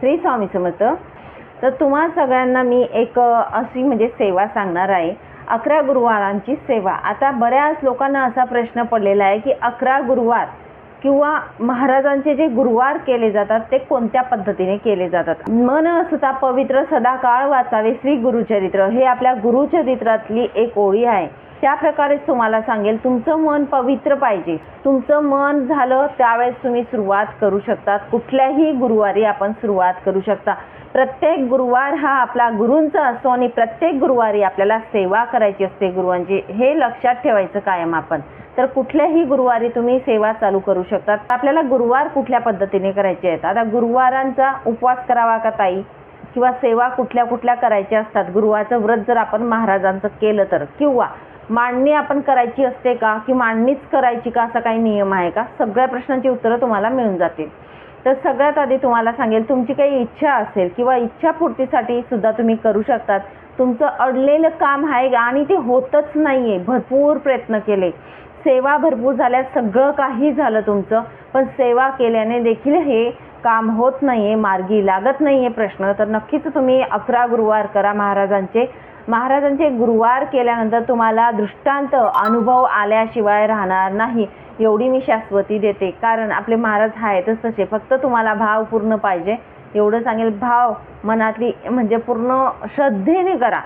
श्री स्वामी समर्थ. तर तुम्हा सगळ्यांना मी एक अशी म्हणजे सेवा सांगणार आहे. अकरा गुरुवारांची सेवा. आता बऱ्याच लोकांना असा प्रश्न पडलेला आहे की अकरा गुरुवार किंवा महाराजांचे जे गुरुवार केले जातात ते कोणत्या पद्धतीने केले जातात? मन असता पवित्र सदाकाळ वाचावे श्री गुरुचरित्र. हे आपल्या गुरुचरित्रातली एक ओळी आहे. त्या प्रकारेच तुम्हाला सांगेल तुमचं मन पवित्र पाहिजे. तुमचं मन झालं त्यावेळेस तुम्ही सुरुवात करू शकतात. कुठल्याही गुरुवारी आपण सुरुवात करू शकता. प्रत्येक गुरुवार हा आपला गुरूंचा असतो आणि प्रत्येक गुरुवारी आपल्याला सेवा करायची असते गुरुवांची हे लक्षात ठेवायचं कायम आपण. तर कुठल्याही गुरुवारी तुम्ही सेवा चालू करू शकतात. आपल्याला गुरुवार कुठल्या पद्धतीने करायचे आहेत? आता गुरुवारांचा उपवास करावा का ताई? किंवा सेवा कुठल्या कुठल्या करायच्या असतात? गुरुवारचं व्रत जर आपण महाराजांचं केलं तर. किंवा मांडणी आपण करायची असते का? की मांडणीच करायची का? असा काही नियम आहे का? सगळ्या प्रश्नांची उत्तरं तुम्हाला मिळून जातील. तर सगळ्यात आधी तुम्हाला सांगेल तुमची काही इच्छा असेल किंवा इच्छापूर्तीसाठी सुद्धा तुम्ही करू शकतात. तुमचं अडलेलं काम आहे आणि ते होतच नाही आहे भरपूर प्रयत्न केले. सेवा भरपूर झाल्या सगळं काही झालं तुमचं. पण सेवा केल्याने देखील हे काम होत नाही आहे मार्गी लागत नाही आहे प्रश्न. तर नक्कीच तुम्ही अकरा गुरुवार करा महाराजांचे. महाराजांचे गुरुवार केल्यानंतर तुम्हाला दृष्टांत अनुभव आल्याशिवाय राहणार नाही. एवढी मी शाश्वती देते. कारण आपले महाराज आहेतच तसे. फक्त तुम्हाला भाव पूर्ण पाहिजे. एवढं सांगेल भाव मनातली म्हणजे पूर्ण श्रद्धेने करा.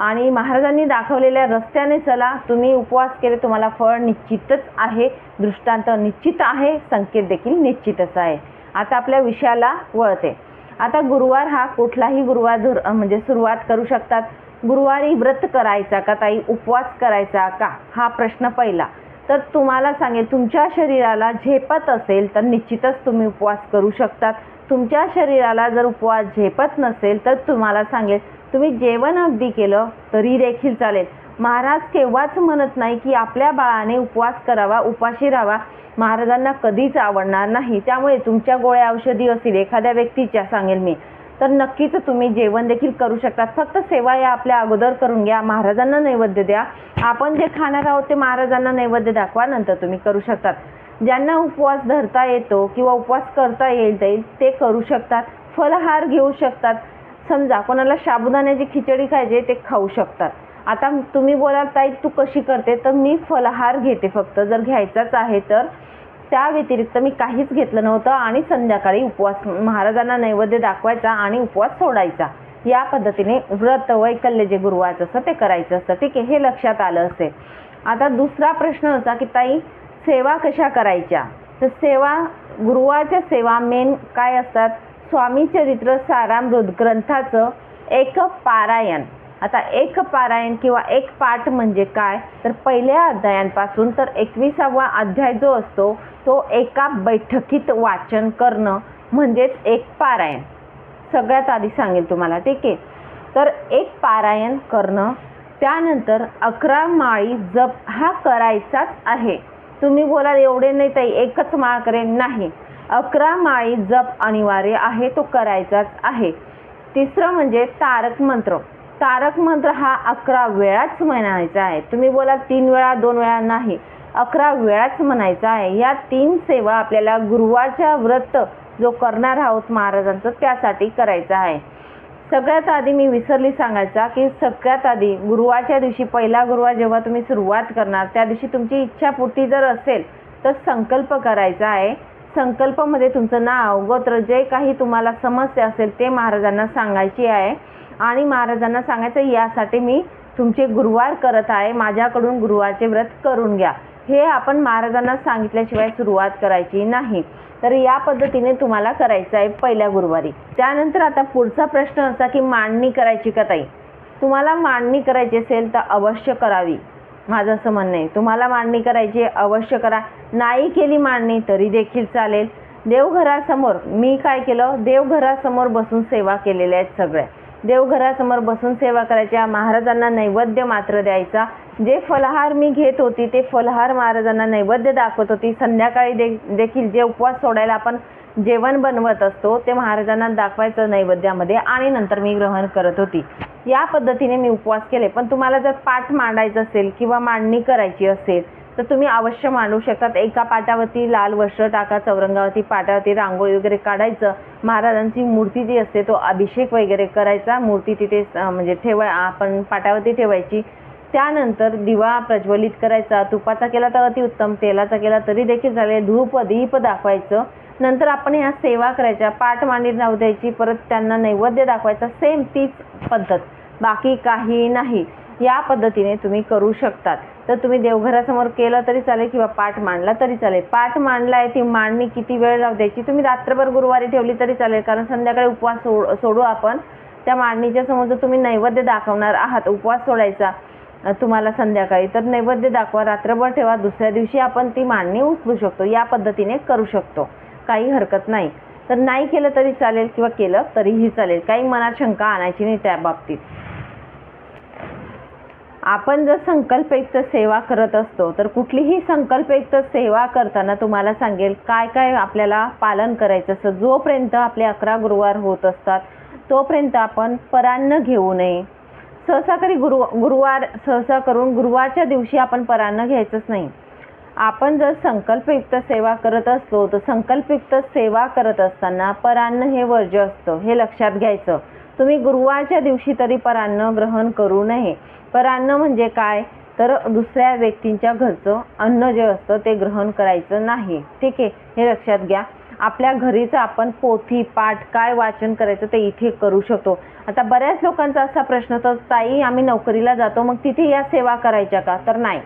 आणि महाराजांनी दाखवलेल्या रस्त्याने चला. तुम्ही उपवास केले तुम्हाला फळ निश्चितच आहे. दृष्टांत निश्चित आहे. संकेत देखील निश्चितच आहे. आता आपल्या विषयाला वळते. आता गुरुवार हा कुठलाही गुरुवार धुर म्हणजे सुरुवात करू शकतात. गुरुवारी व्रत करायचा का ताई? उपवास करायचा का? हा प्रश्न पहिला. तर तुम्हाला सांगेल तुमच्या शरीराला झेपत असेल तर निश्चितच तुम्ही उपवास करू शकतात. तुमच्या शरीराला जर उपवास झेपत नसेल तर तुम्हाला सांगेल तुम्ही जेवण अगदी केलं तरी देखील चालेल. महाराज केव्हाच म्हणत नाही की आपल्या बाळाने उपवास करावा उपाशी राहावा. महाराजांना कधीच आवडणार नाही. त्यामुळे तुमच्या गोळ्या औषधी असतील एखाद्या व्यक्तीच्या सांगेल मी. तर नक्कीच तुम्ही जेवण देखील करू शकतात. फक्त सेवा या आपल्या अगोदर करून घ्या. महाराजांना नैवेद्य द्या. आपण जे खाणार आहोत ते महाराजांना नैवेद्य दाखवा नंतर तुम्ही करू शकतात. ज्यांना उपवास धरता येतो किंवा उपवास करता येईल जाईल ते करू शकतात. फलहार घेऊ शकतात. समजा कोणाला साबुदाण्याची खिचडी खायची ते खाऊ शकतात. आता तुम्ही बोलाल ताई तू कशी करते? तर मी फलहार घेते फक्त. जर घ्यायचाच आहे तर त्या व्यतिरिक्त मी काहीच घेतलं नव्हतं आणि संध्याकाळी उपवास महाराजांना नैवेद्य दाखवायचा आणि उपवास सोडायचा. या पद्धतीने व्रत वैकल्य जे गुरुवारचं असतं ते करायचं असतं. ठीक आहे हे लक्षात आलं असेल. आता दुसरा प्रश्न असा की ताई सेवा कशा करायच्या? तर सेवा गुरुवारच्या सेवा मेन काय असतात? स्वामी चरित्र सारामृत ग्रंथाचं एक पारायण आता एक पारायण किंवा एक पाठ म्हणजे काय? तर पहिल्या अध्यायांपासून तर एकविसावा अध्याय जो असतो तो एका बैठकीत वाचन करणं म्हणजेच एक पारायण. सगळ्यात आधी सांगेल तुम्हाला ठीक आहे? तर एक पारायण करणं त्यानंतर अकरा माळी जप हा करायचाच आहे. तुम्ही बोलाल एवढे नाही ताई एकच माळ करेन. नाही. अकरा माळी जप अनिवार्य आहे तो करायचाच आहे. तिसरं म्हणजे तारक मंत्र. तारक मंत्र हा अकरा वेळाच म्हणायचा आहे. तुम्ही बोला तीन वेळा दोन वेळा नाही. अकरा वेळाच म्हणायचा आहे. या तीन सेवा आपल्याला गुरुवारच्या व्रत जो करणार आहोत महाराजांचं त्यासाठी करायचा आहे. सगळ्यात आधी मी विसरली सांगायचा की सगळ्यात आधी गुरुवारच्या दिवशी पहिला गुरुवार जेव्हा तुम्ही सुरुवात करणार त्या दिवशी तुमची इच्छापूर्ती जर असेल तर संकल्प करायचा आहे. संकल्पमध्ये तुमचं नाव गोत्र जे काही तुम्हाला समस्या असेल ते महाराजांना सांगायची आहे. आणि महाराजांना सांगायचं यासाठी मी तुमचे गुरुवार करत आहे. माझ्याकडून गुरुवारचे व्रत करून घ्या. हे आपण महाराजांना सांगितल्याशिवाय सुरुवात करायची नाही. तर या पद्धतीने तुम्हाला करायचं आहे पहिल्या गुरुवारी. त्यानंतर आता पुढचा प्रश्न असा की मांडणी करायची का ताई? तुम्हाला मांडणी करायची असेल तर अवश्य करावी. माझं असं म्हणणं आहे. तुम्हाला मांडणी करायची आहे, अवश्य करा. नाही केली मांडणी तरी देखील चालेल. देवघरासमोर मी काय केलं? देवघरासमोर बसून सेवा केलेल्या आहेत सगळ्या. देवघरासमोर बसून सेवा करायच्या. महाराजांना नैवेद्य मात्र द्यायचा. जे फलहार मी घेत होती ते फलहार महाराजांना नैवेद्य दाखवत होती. संध्याकाळी दे देखील जे उपवास सोडायला आपण जेवण बनवत असतो ते महाराजांना दाखवायचं नैवेद्यामध्ये आणि नंतर मी ग्रहण करत होती. या पद्धतीने मी उपवास केले. पण तुम्हाला जर पाठ मांडायचं असेल किंवा मांडणी करायची असेल तर तुम्ही अवश्य मांडू शकतात. एका पाटावरती लाल वस्त्र टाका चौरंगावरती पाटावरती रांगोळी वगैरे काढायचं. महाराजांची मूर्ती जी असते तो अभिषेक वगैरे करायचा. मूर्ती तिथे म्हणजे ठेवा आपण पाटावरती ठेवायची. त्यानंतर दिवा प्रज्वलित करायचा. तुपाचा केला तर अतिउत्तम तेलाचा केला तरी देखील झाले धूप दीप दाखवायचं. नंतर आपण ह्या सेवा करायच्या. पाठ मांडी नाव द्यायची. परत त्यांना नैवेद्य दाखवायचा. सेम तीच पद्धत. बाकी काही नाही. या पद्धतीने तुम्ही करू शकतात. तर तुम्ही देवघरासमोर केलं तरी चालेल किंवा पाठ मांडला तरी चालेल. पाठ मांडला आहे ती मांडणी किती वेळ लावू द्यायची? तुम्ही रात्रभर गुरुवारी ठेवली तरी चालेल कारण संध्याकाळी उपवास सोड सोडू आपण. त्या मांडणीच्या समोर जर तुम्ही नैवेद्य दाखवणार आहात उपवास सोडायचा तुम्हाला संध्याकाळी तर नैवेद्य दाखवा रात्रभर ठेवा दुसऱ्या दिवशी आपण ती मांडणी उचलू शकतो या पद्धतीने करू शकतो. काही हरकत नाही. तर नाही केलं तरी चालेल किंवा केलं तरीही चालेल. काही मनात शंका आणायची नाही त्या बाबतीत. आपण जर संकल्पयुक्त सेवा करत असतो तर कुठलीही संकल्पयुक्त सेवा करताना तुम्हाला सांगेल काय काय आपल्याला पालन करायचं असतं. जोपर्यंत आपले अकरा गुरुवार होत असतात तोपर्यंत आपण परान्न घेऊ नये. सहसा तरी गुरु गुरुवार सहसा करून गुरुवारच्या दिवशी आपण परान्न घ्यायचंच नाही. आपण जर संकल्पयुक्त सेवा करत असतो तर संकल्पयुक्त सेवा करत असताना परान्न हे वर्ज्य असतं. हे लक्षात घ्यायचं. तुम्ही गुरुवारच्या दिवशी तरी परान्न ग्रहण करू नये. परान्न म्हणजे काय? तर दुसऱ्या व्यक्तींच्या घरचं अन्न जे असतं ते ग्रहण करायचं नाही. ठीक आहे? हे लक्षात घ्या. आपल्या घरीच आपण पोथी पाठ काय वाचन करायचं ते इथे करू शकतो. आता बऱ्याच लोकांचा असा प्रश्न तर ताई आम्ही नोकरीला जातो मग तिथे या सेवा करायच्या का? तर नाही.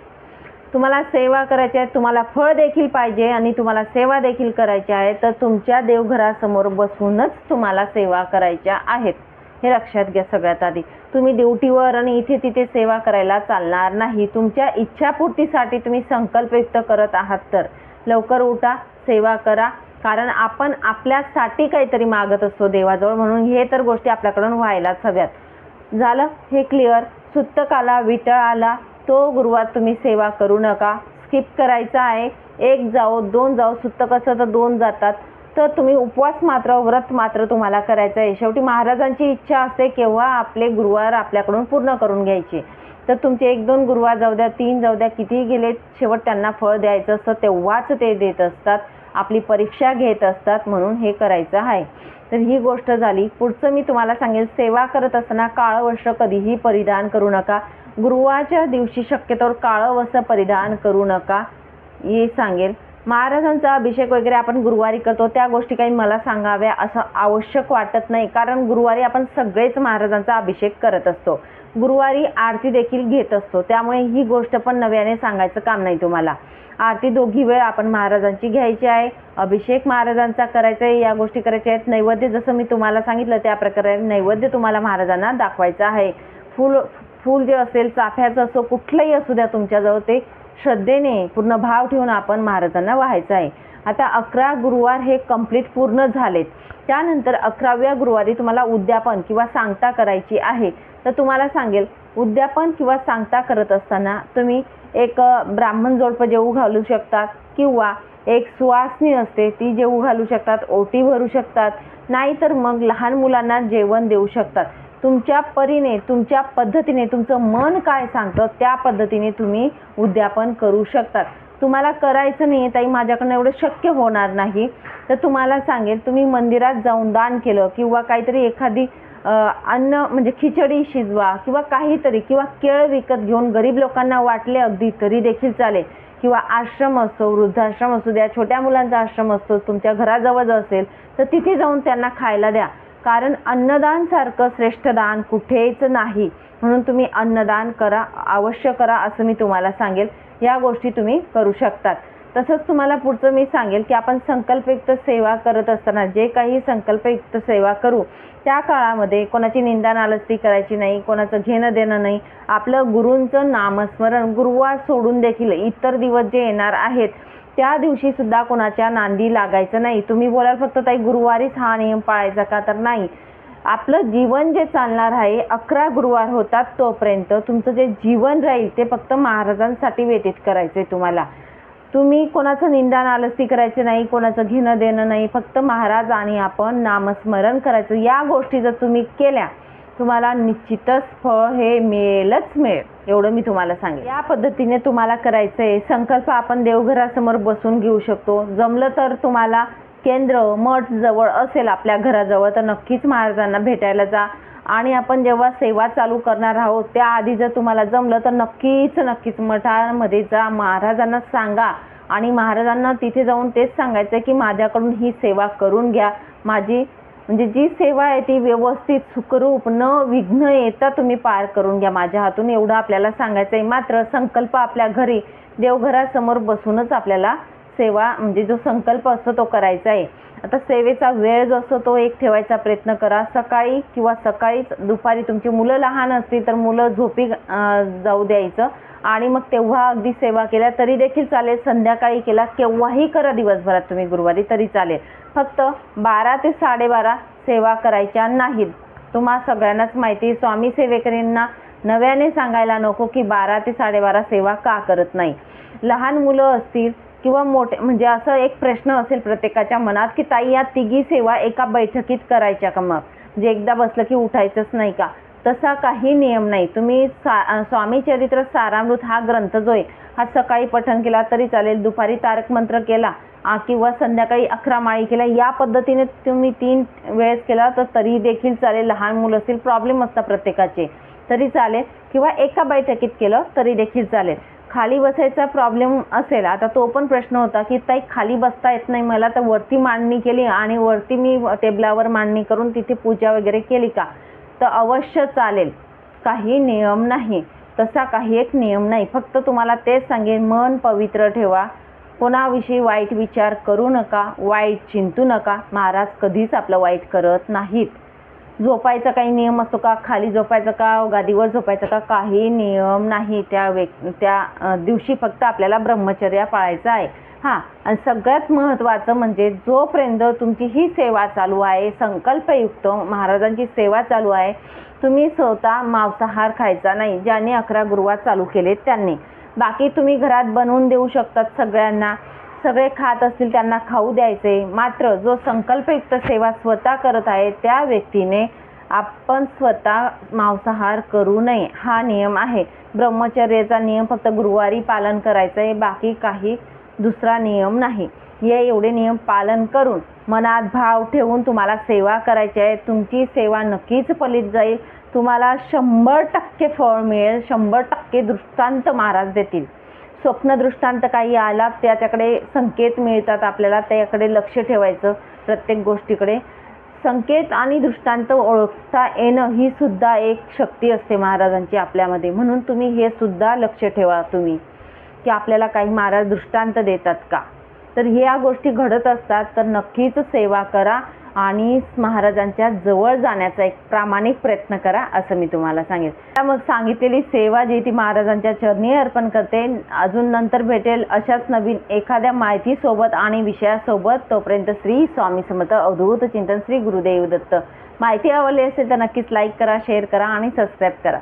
तुम्हाला सेवा करायची आहे तुम्हाला फळ देखील पाहिजे आणि तुम्हाला सेवा देखील करायची आहे तर तुमच्या देवघरासमोर बसूनच तुम्हाला सेवा करायच्या आहेत. हे लक्षात घ्या सगळ्यात आधी. तुम्ही ड्युटीवर आणि इथे तिथे सेवा करायला चालणार नाही. तुमच्या इच्छापूर्तीसाठी तुम्ही संकल्पयुक्त करत आहात तर. लवकर उठा सेवा करा. कारण आपण आपल्यासाठी काहीतरी मागत असतो देवाजवळ. म्हणून हे तर गोष्टी आपल्याकडून व्हायलाच हव्यात. झालं? हे क्लिअर सुत्तक आला विटळ आला तो गुरुवार तुम्ही सेवा करू नका. स्किप करायचा आहे. एक जाओ दोन जाओ सुत्तक असं तर दोन जातात. तर तुम्ही उपवास मात्र व्रत मात्र तुम्हाला करायचं आहे. शेवटी महाराजांची इच्छा असते केव्हा आपले गुरुवार आपल्याकडून पूर्ण करून घ्यायचे. तर तुमचे एक दोन गुरुवार जाऊ द्या तीन जाऊ द्या कितीही गेले शेवट त्यांना फळ द्यायचं असतं तेव्हाच ते देत असतात. आपली परीक्षा घेत असतात म्हणून हे करायचं आहे. तर ही गोष्ट झाली. पुढचं मी तुम्हाला सांगेल सेवा करत असताना काळं वस्त्र कधीही परिधान करू नका. गुरुवारच्या दिवशी शक्यतोवर काळं वस्त्र परिधान करू नका हे सांगेल. महाराजांचा अभिषेक वगैरे आपण गुरुवारी करतो त्या गोष्टी काही मला सांगाव्या असं आवश्यक वाटत नाही. कारण गुरुवारी आपण सगळेच महाराजांचा अभिषेक करत असतो. गुरुवारी आरती देखील घेत असतो. त्यामुळे ही गोष्ट पण नव्याने सांगायचं काम नाही तुम्हाला. आरती दोघी वेळ आपण महाराजांची घ्यायची आहे. अभिषेक महाराजांचा करायचा आहे या गोष्टी करायच्या आहेत. नैवेद्य जसं मी तुम्हाला सांगितलं त्या प्रकारे नैवेद्य तुम्हाला महाराजांना दाखवायचं आहे. फूल फूल जे असेल चाफ्याचं असो कुठलंही असू द्या तुमच्याजवळ ते श्रद्धेने पूर्ण भाव ठेवून आपण महाराजांना व्हायचं आहे. आता अकरा गुरुवार हे कंप्लीट पूर्ण झालेत. त्यानंतर अकराव्या गुरुवारी तुम्हाला उद्यापन किंवा सांगता करायची आहे. तर तुम्हाला सांगेल उद्यापन किंवा सांगता करत असताना तुम्ही एक ब्राह्मण जोडपं जेवू घालू शकतात किंवा एक सुवासनी असते ती जेवू घालू शकतात ओटी भरू शकतात. नाहीतर मग लहान मुलांना जेवण देऊ शकतात. तुमच्या परीने तुमच्या पद्धतीने तुमचं मन काय सांगतं त्या पद्धतीने तुम्ही उद्यापन करू शकतात. तुम्हाला करायचं नाही ताई माझ्याकडनं एवढं शक्य होणार नाही. तर तुम्हाला सांगेल तुम्ही मंदिरात जाऊन दान केलं किंवा काहीतरी एखादी अन्न म्हणजे खिचडी शिजवा किंवा काहीतरी किंवा केळ विकत घेऊन गरीब लोकांना वाटले अगदी तरी देखील चालेल. किंवा आश्रम असतो वृद्धाश्रम असू द्या छोट्या मुलांचा आश्रम असतो तुमच्या घराजवळ जर असेल तर तिथे जाऊन त्यांना खायला द्या. कारण अन्नदान सारखं श्रेष्ठ दान कुठेच नाही. म्हणून तुम्ही अन्नदान करा अवश्य करा असं मी तुम्हाला सांगेल. या गोष्टी तुम्ही करू शकतात. तसंच तुम्हाला पुढचं मी सांगेल की आपण संकल्पयुक्त सेवा करत असताना जे काही संकल्पयुक्त सेवा करू त्या काळामध्ये कोणाची निंदा नालस्ती करायची नाही कोणाचं घेणं देणं नाही आपलं गुरूंचं नामस्मरण गुरुवार सोडून देखील इतर दिवस जे येणार आहेत त्या दिवशी सुद्धा कोणाच्या नांदी लागायचं नाही. तुम्ही बोलाल फक्त ताई गुरुवारीच हा नियम पाळायचा का? तर नाही. आपलं जीवन जे चालणार आहे अकरा गुरुवार होतात तोपर्यंत तुमचं जे जीवन राहील ते फक्त महाराजांसाठी व्यतीत करायचं आहे तुम्हाला. तुम्ही कोणाचं निंदा नालस्ती करायचं नाही कोणाचं घेणं देणं नाही फक्त महाराज आणि आपण नामस्मरण करायचं. या गोष्टी जर तुम्ही केल्या तुम्हाला निश्चितच फळ हे मिळेलच मिळेल. एवढं मी तुम्हाला सांगेन. या पद्धतीने तुम्हाला करायचं आहे संकल्प आपण देवघरासमोर बसून घेऊ शकतो. जमलं तर तुम्हाला केंद्र मठ जवळ असेल आपल्या घराजवळ तर नक्कीच महाराजांना भेटायला जा. आणि आपण जेव्हा सेवा चालू करणार आहोत त्याआधी जर तुम्हाला जमलं तर नक्कीच नक्कीच मठामध्ये जा. महाराजांना सांगा. आणि महाराजांना तिथे जाऊन तेच सांगायचं की माझ्याकडून ही सेवा करून घ्या. माझी म्हणजे जी सेवा आहे ती व्यवस्थित सुखरूप न विघ्न येता तुम्ही पार करून घ्या माझ्या हातून. एवढं आपल्याला सांगायचं आहे मात्र संकल्प आपल्या घरी देवघरासमोर बसूनच आपल्याला सेवा म्हणजे जो संकल्प असतो तो करायचा आहे. आता सेवेचा वेळ जो असतो तो एक ठेवायचा प्रयत्न करा. सकाळी किंवा सकाळीच दुपारी तुमची मुलं लहान असतील तर मुलं झोपी जाऊ द्यायचं. आणि मग तेव्हा अगदी सेवा केल्या तरी देखील चालेल. संध्याकाळी केला केव्हाही करा दिवसभरात तुम्ही गुरुवारी तरी चालेल. फक्त बारा ते साडेबारा सेवा करायच्या नाहीत. तुम्हा सगळ्यांनाच माहिती स्वामी सेवेकरींना नव्याने सांगायला नको की बारा ते साडेबारा सेवा का करत नाही. लहान मुलं असतील किंवा मोठे म्हणजे असं एक प्रश्न असेल प्रत्येकाच्या मनात की ताई या तिघी सेवा एका बैठकीत करायच्या का मग? म्हणजे एकदा बसलं की उठायचंच नाही का? तसा काही नियम नाही. तुम्ही सा स्वामी चरित्र सारामृत हा ग्रंथ जो आहे हा सकाळी पठण केला तरी चालेल दुपारी तारक मंत्र केला किंवा संध्याकाळी अकरा माळी केला या पद्धतीने तुम्ही तीन वेळेस केला तर तरी देखील चालेल. लहान मुलं असतील प्रॉब्लेम असतात प्रत्येकाचे. तरी चालेल. किंवा एका बैठकीत केलं तरी देखील चालेल. खाली बसायचा प्रॉब्लेम असेल. आता तो पण प्रश्न होता की ताई खाली बसता येत नाही. मला तर वरती मांडणी केली आणि वरती मी टेबलावर मांडणी करून तिथे पूजा वगैरे केली का? तर अवश्य चालेल. काही नियम नाही. तसा काही एक नियम नाही. फक्त तुम्हाला तेच सांगेन मन पवित्र ठेवा. कोणाविषयी वाईट विचार करू नका वाईट चिंतू नका. महाराज कधीच आपलं वाईट करत नाहीत. झोपायचा काही नियम असतो का? खाली झोपायचं का? गादीवर झोपायचं का? काही नियम नाही त्या व्यक् त्या दिवशी फक्त आपल्याला ब्रह्मचर्या पाळायचं आहे. हां आणि सगळ्यात महत्त्वाचं म्हणजे जोपर्यंत तुमची ही सेवा चालू आहे संकल्पयुक्त महाराजांची सेवा चालू आहे तुम्ही स्वतः मांसाहार खायचा नाही ज्यांनी अकरा गुरुवार चालू केले त्यांनी. बाकी तुम्ही घरात बनवून देऊ शकतात सगळ्यांना. सगळे खात असतील त्यांना खाऊ द्यायचे. मात्र जो संकल्पयुक्त सेवा स्वतः करत आहे त्या व्यक्तीने आपण स्वतः मांसाहार करू नये. हा नियम आहे. ब्रह्मचर्याचा नियम फक्त गुरुवारी पालन करायचं आहे. बाकी काही दुसरा नियम नाही. हे एवढे नियम पालन करून मनात भाव ठेवून तुम्हाला सेवा करायची आहे. तुमची सेवा नक्कीच फलित जाईल. तुम्हाला शंभर टक्के फळ मिळेल. शंभर टक्के दृष्टांत महाराज देतील. स्वप्न दृष्टांत काही आला त्याच्याकडे संकेत मिळतात आपल्याला त्याकडे लक्ष ठेवायचं प्रत्येक गोष्टीकडे. संकेत आणि दृष्टांत ओळखता येणं ही सुद्धा एक शक्ती असते महाराजांची आपल्यामध्ये. म्हणून तुम्ही हे सुद्धा लक्ष ठेवा तुम्ही की आपल्याला काही महाराज दृष्टांत देतात का? तर ह्या गोष्टी घडत असतात तर नक्कीच सेवा करा. आणि महाराजांच्या जवळ जाण्याचा एक प्रामाणिक प्रयत्न करा असं मी तुम्हाला सांगेन आता मग सांगितलेली सेवा जी ती महाराजांच्या चरणी अर्पण करते अजून नंतर भेटेल अशाच नवीन एखाद्या माहितीसोबत आणि विषयासोबत. तोपर्यंत श्री स्वामी समर्थ अवधूत चिंतन श्री गुरुदेव दत्त. माहिती आवडली असेल तर नक्कीच लाईक करा शेअर करा आणि सबस्क्राईब करा.